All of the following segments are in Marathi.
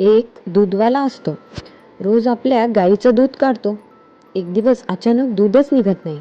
एक दूधवाला असतो. रोज आपल्या गाईचं दूध काढतो. एक दिवस अचानक दूधच निघत नाही.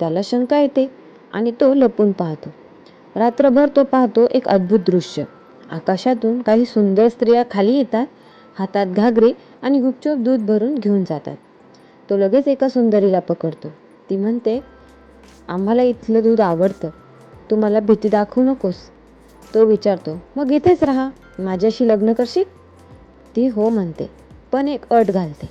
त्याला शंका येते आणि तो लपून पाहतो. रात्रभर तो पाहतो एक अद्भुत दृश्य. आकाशातून काही सुंदर स्त्रिया खाली येतात हातात घागरे आणि गुपचूप दूध भरून घेऊन जातात. तो लगेच एका सुंदरीला पकडतो. ती म्हणते आम्हाला इथलं दूध आवडतं. तू मला भीती दाखवू नकोस. तो विचारतो मग इथेच राहा. माझ्याशी लग्न करशील? ती हो म्हणते पण एक अट घालते.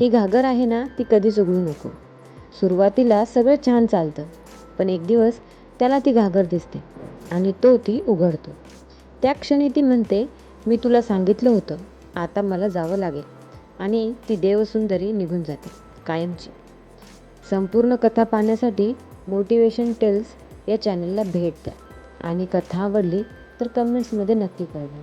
ही घागर आहे ना ती कधीच उघडू नको. सुरुवातीला सगळं छान चालतं पण एक दिवस त्याला ती घागर दिसते आणि तो ती उघडतो. त्या क्षणी ती म्हणते मी तुला सांगितलं होतं आता मला जावं लागेल. आणि ती देवसुंदरी निघून जाते कायमची. संपूर्ण कथा पाहण्यासाठी मोटिवेशन टेल्स या चॅनलला भेट द्या. आणि कथा आवडली तर कमेंट्समध्ये नक्की कळवा.